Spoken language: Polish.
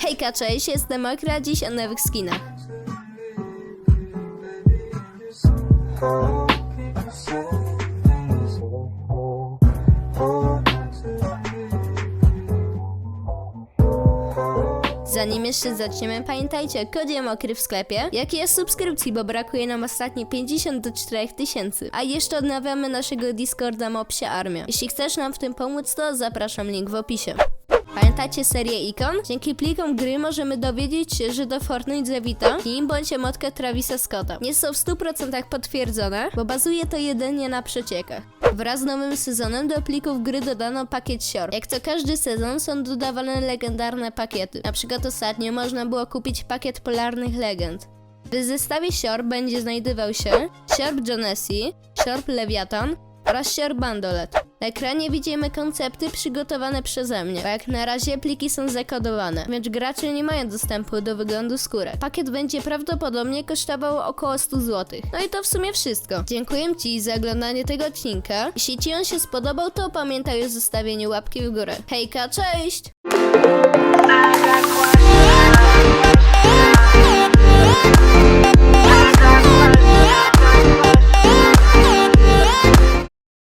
Hejka, cześć, jestem Okra, dziś o nowych skinach. Zanim jeszcze zaczniemy, pamiętajcie o kodzie Mokry w sklepie, jak i o subskrypcji, bo brakuje nam ostatnie 50 do 4 tysięcy. A jeszcze odnawiamy naszego Discorda Mopsia Armia. Jeśli chcesz nam w tym pomóc, to zapraszam link w opisie. Pamiętacie serię Ikon? Dzięki plikom gry możemy dowiedzieć się, że do Fortnite zawita Kim bądź emotka Travisa Scotta. Nie są w 100% potwierdzone, bo bazuje to jedynie na przeciekach. Wraz z nowym sezonem do plików gry dodano pakiet Sior. Jak co każdy sezon są dodawane legendarne pakiety. Na przykład ostatnio można było kupić pakiet Polarnych Legend. W zestawie Sior będzie znajdował się Siorb Jonesy, Siorb Leviathan oraz Siorb Bandolet. Na ekranie widzimy koncepty przygotowane przeze mnie, bo jak na razie pliki są zakodowane, więc gracze nie mają dostępu do wyglądu skóry. Pakiet będzie prawdopodobnie kosztował około 100 zł. No i to w sumie wszystko. Dziękuję Ci za oglądanie tego odcinka. Jeśli Ci on się spodobał, to pamiętaj o zostawieniu łapki w górę. Hejka, cześć!